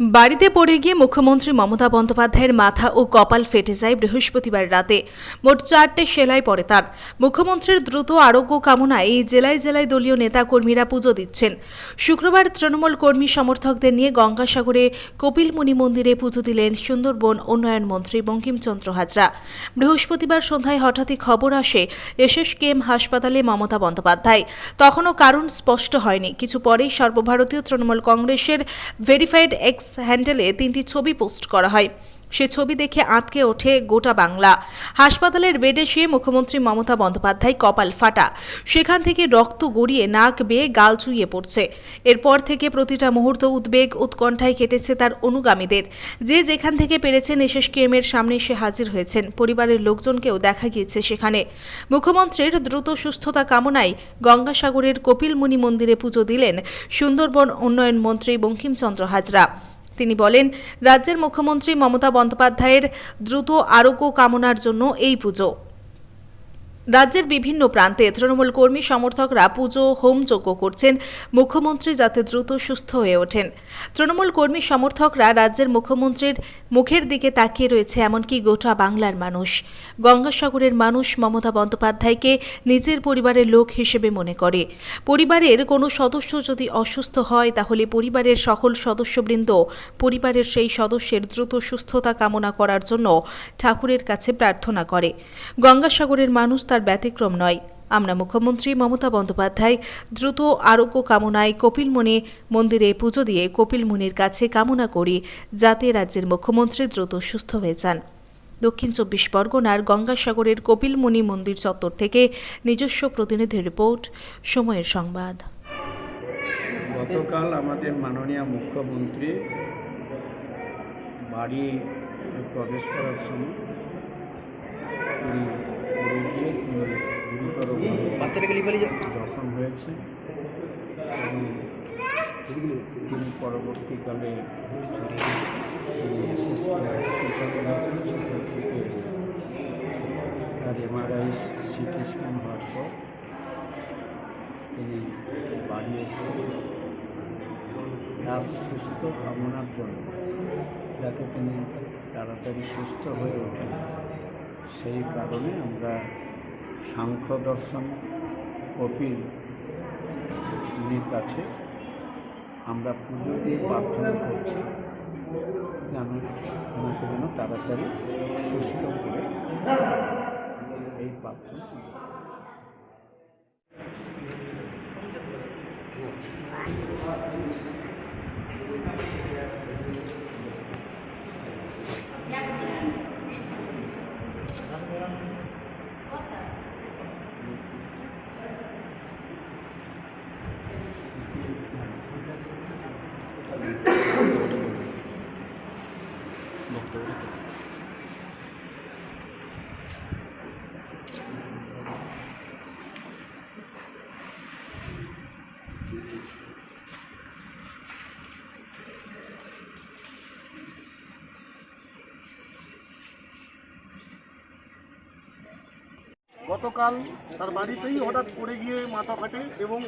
বাড়িতে পড়ে গিয়ে মুখ্যমন্ত্রী মমতা বন্দ্যোপাধ্যায়ের মাথা ও কপাল ফেটে যায় বৃহস্পতিবার রাতে। মোট চারটে সেলাই পড়ে তার। মুখ্যমন্ত্রীর দ্রুত আরোগ্য কামনায় এই জেলায় জেলায় দলীয় নেতাকর্মীরা পুজো দিচ্ছেন। শুক্রবার তৃণমূল কর্মী সমর্থকদের নিয়ে গঙ্গাসাগরে কপিলমুনি মন্দিরে পুজো দিলেন সুন্দরবন উন্নয়ন মন্ত্রী বঙ্কিমচন্দ্র হাজরা। বৃহস্পতিবার সন্ধ্যায় হঠাৎই খবর আসে এসএস কেএম হাসপাতালে মমতা বন্দ্যোপাধ্যায়। তখনও কারণ স্পষ্ট হয়নি। কিছু পরেই সর্বভারতীয় তৃণমূল কংগ্রেসের ভেরিফাইড এক্স হ্যান্ডেলে তিনটি ছবি পোস্ট করা হয়। সে ছবি দেখে আঁতকে ওঠে গোটা বাংলা। হাসপাতালের বেডে শুয়ে মুখ্যমন্ত্রী মমতা বন্দ্যোপাধ্যায় কপাল ফাটা। সেখান থেকে রক্ত গড়িয়ে নাক বেয়ে গাল চুইয়ে পড়ছে। এরপর থেকে প্রতিটা মুহূর্ত উদ্বেগ, উৎকণ্ঠায় কেটেছে তার অনুগামীদের। যে যেখান থেকে পেরেছেন এসএস কেএমের সামনে সে হাজির হয়েছেন। পরিবারের লোকজনকেও দেখা গিয়েছে সেখানে। মুখ্যমন্ত্রীর দ্রুত সুস্থতা কামনায় গঙ্গাসাগরের কপিলমুনি মন্দিরে পুজো দিলেন সুন্দরবন উন্নয়ন মন্ত্রী বঙ্কিমচন্দ্র হাজরা। তিনি বলেন রাজ্যের মুখ্যমন্ত্রী মমতা বন্দ্যোপাধ্যায়ের দ্রুত আরোগ্য কামনার জন্য এই পুজো। রাজ্যের বিভিন্ন প্রান্তে তৃণমূল কর্মী সমর্থকরা পুজো, হোম যজ্ঞ করছেন। মুখ্যমন্ত্রী যাতে দ্রুত সুস্থ হয়ে ওঠেন। তৃণমূল কর্মী সমর্থকরা রাজ্যের মুখ্যমন্ত্রীর মুখের দিকে তাকিয়ে রয়েছে এমনকি গোটা বাংলার মানুষ। গঙ্গাসাগরের মানুষ মমতা বন্দ্যোপাধ্যায়কে নিজের পরিবারের লোক হিসেবে মনে করে। পরিবারের কোনো সদস্য যদি অসুস্থ হয়, তাহলে পরিবারের সকল সদস্যবৃন্দ পরিবারের সেই সদস্যের দ্রুত সুস্থতা কামনা করার জন্য ঠাকুরের কাছে প্রার্থনা করে। গঙ্গাসাগরের মানুষ তার ব্যতিক্রম নয়। আমরা মুখ্যমন্ত্রী মমতা বন্দ্যোপাধ্যায় দ্রুত আরোগ্য কামনায় কপিলমুনি মন্দিরে পুজো দিয়ে কপিলমুনির কাছে কামনা করি, যাতে রাজ্যের মুখ্যমন্ত্রী দ্রুত সুস্থ হয়ে যান। দক্ষিণ চব্বিশ পরগনার গঙ্গাসাগরের কপিলমুনি মন্দির চত্বর থেকে নিজস্ব প্রতিনিধি রিপোর্ট, সময়ের সংবাদ। গতকাল আমাদের মাননীয় মুখ্যমন্ত্রী বাড়ি প্রবেশ করার সময় তিনি বাচ্চাটাকে লিপালি দর্শন হয়েছে। তিনি পরবর্তীকালে তার এমআরআই সিটি স্ক্যান হওয়ার পর তিনি বাড়ি এসেছেন তার সুস্থ কামনার জন্য যাতে তিনি তাড়াতাড়ি সুস্থ হয়ে ওঠেন। সেই কারণে আমরা সাংখ্য দর্শন কপিল কাছে আমরা পুজো দিয়ে প্রার্থনা করছি যেন ওনাকে যেন তাড়াতাড়ি সুস্থ করে এই প্রার্থনা আমরা করছি। গতকাল তার বাড়িতেই হঠাৎ পড়ে গিয়ে মাথা ফাটে এবং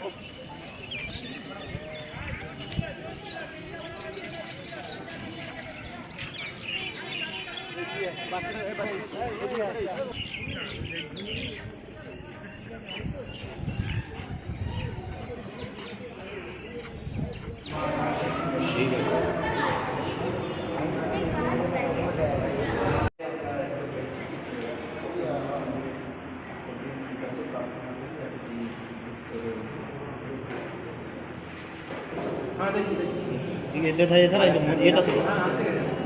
이게 내 다리 살아 있어. 얘다 써.